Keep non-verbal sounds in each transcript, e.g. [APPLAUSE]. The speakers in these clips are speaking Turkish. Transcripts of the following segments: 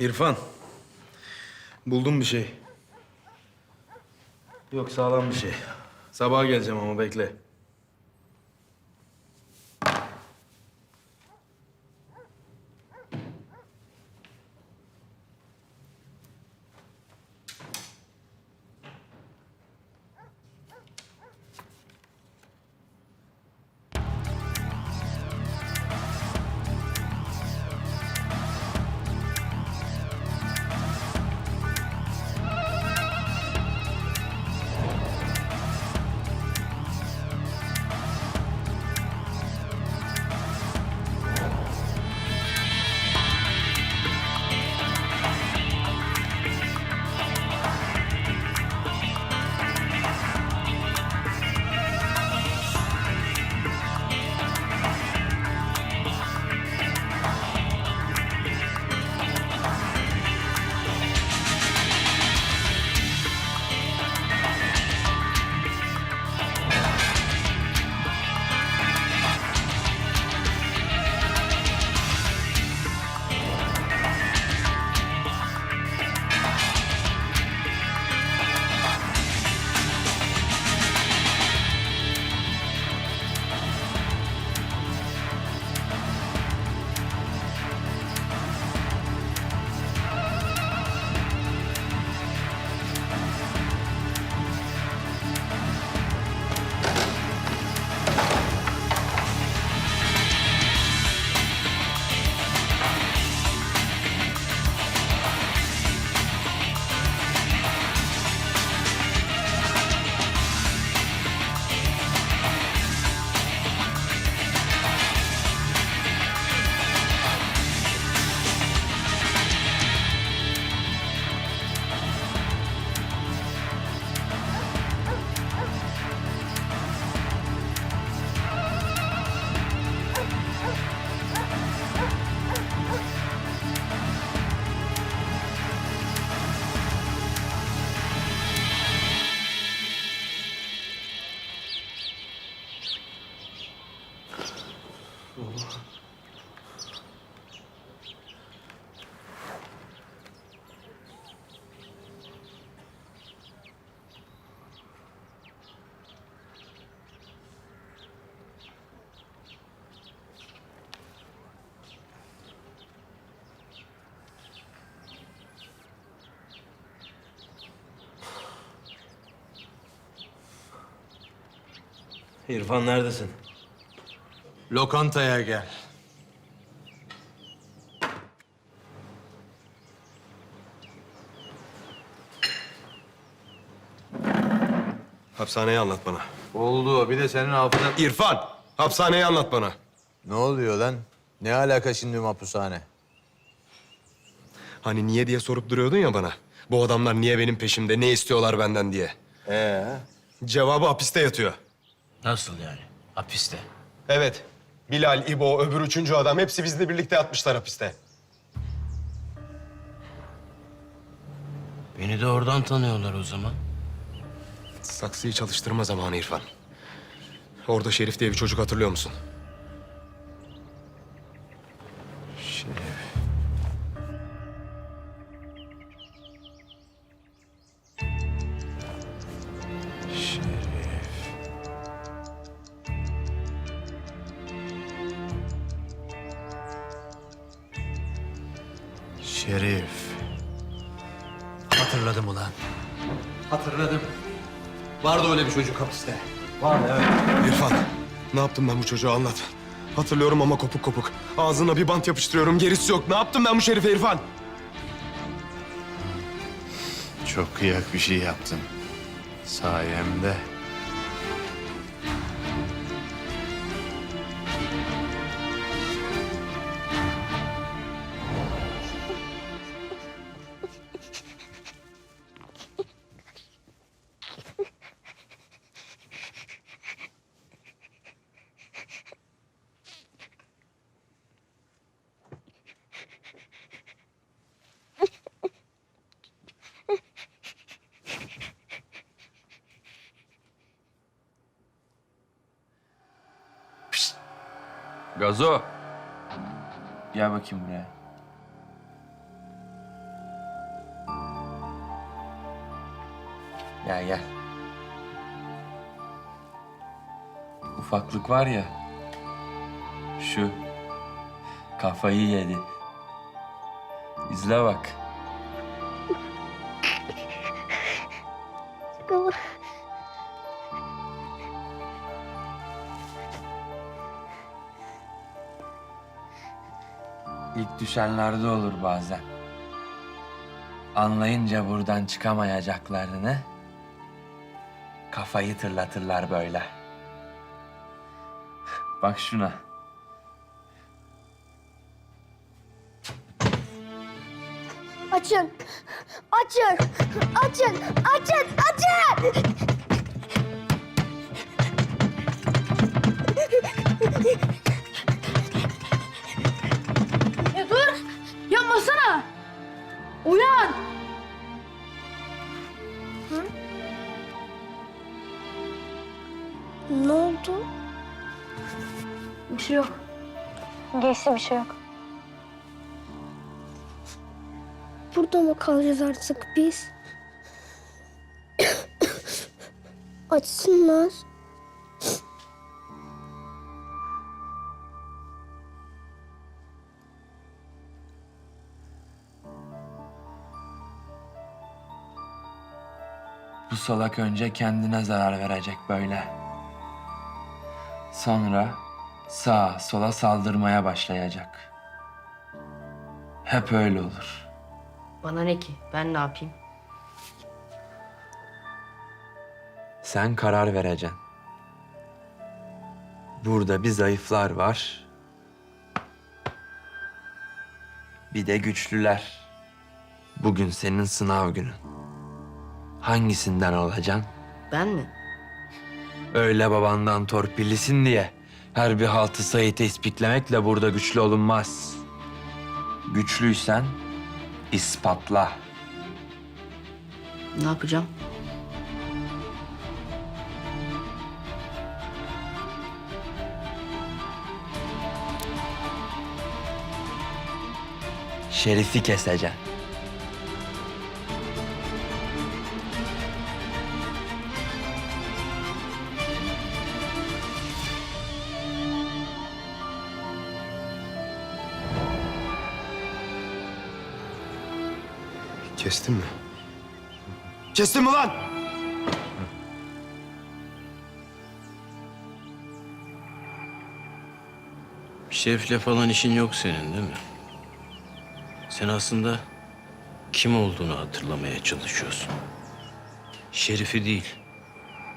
İrfan. Buldum bir şey. Yok sağlam bir şey. Sabaha geleceğim ama bekle. İrfan neredesin? Lokantaya gel. Hapishaneyi anlat bana. Oldu. Bir de senin hafızan... İrfan! Hapishaneyi anlat bana. Ne oluyor lan? Ne alaka şimdi mapushane? Hani niye diye sorup duruyordun ya bana. Bu adamlar niye benim peşimde, ne istiyorlar benden diye. Ee? Cevabı hapiste yatıyor. Nasıl yani? Hapiste. Evet. Bilal, İbo, öbür üçüncü adam hepsi bizle birlikte yatmışlar hapiste. Beni de oradan tanıyorlar o zaman. Saksıyı çalıştırma zamanı İrfan. Orada Şerif diye bir çocuk hatırlıyor musun? Şerif. Şerif. Şerif. Hatırladım ulan. Hatırladım. Vardı öyle bir çocuk hapiste. İrfan, ne yaptım ben bu çocuğa anlat. Hatırlıyorum ama kopuk kopuk. Ağzına bir bant yapıştırıyorum, gerisi yok. Ne yaptım ben bu şerife İrfan? Çok kıyak bir şey yaptın. Sayemde. Gazo. Gel bakayım buraya. Gel gel. Ufaklık var ya. Şu. Kafayı yedi. İzle bak. Baba. İlk düşenlerde olur bazen. Anlayınca buradan çıkamayacaklarını kafayı tırlatırlar böyle. Bak şuna. Açın. Açın. Açın. Açın. Açın. Uyan! Ne oldu? Bir şey yok. Geçti bir şey yok. Burada mı kalacağız artık biz? [COUGHS] Açsınlar. Salak önce kendine zarar verecek böyle. Sonra sağa sola saldırmaya başlayacak. Hep öyle olur. Bana ne ki? Ben ne yapayım? Sen karar vereceksin. Burada bir zayıflar var. Bir de güçlüler. Bugün senin sınav günün. Hangisinden olacaksın? Ben mi? Öyle babandan torpillisin diye her bir haltı sayı tespitlemekle burada güçlü olunmaz. Güçlüysen ispatla. Ne yapacağım? Şerifi keseceksin. Kestin mi? Kestin mi lan? Şerif'le falan işin yok senin değil mi? Sen aslında kim olduğunu hatırlamaya çalışıyorsun. Şerif'i değil,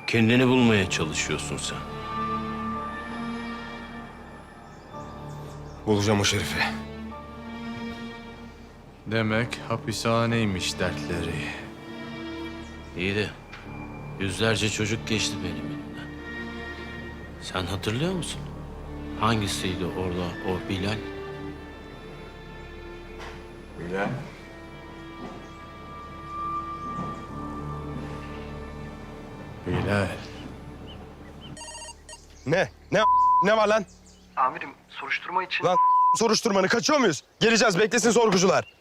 kendini bulmaya çalışıyorsun sen. Bulacağım o şerifi. Demek hapishaneymiş dertleri. İyi de yüzlerce çocuk geçti benim elimden. Sen hatırlıyor musun? Hangisiydi orada o Bilal? Bilal. Bilal. Ne? Ne ne var lan? Amirim soruşturma için Lan soruşturmanı kaçıyor muyuz? Geleceğiz beklesin sorgucular.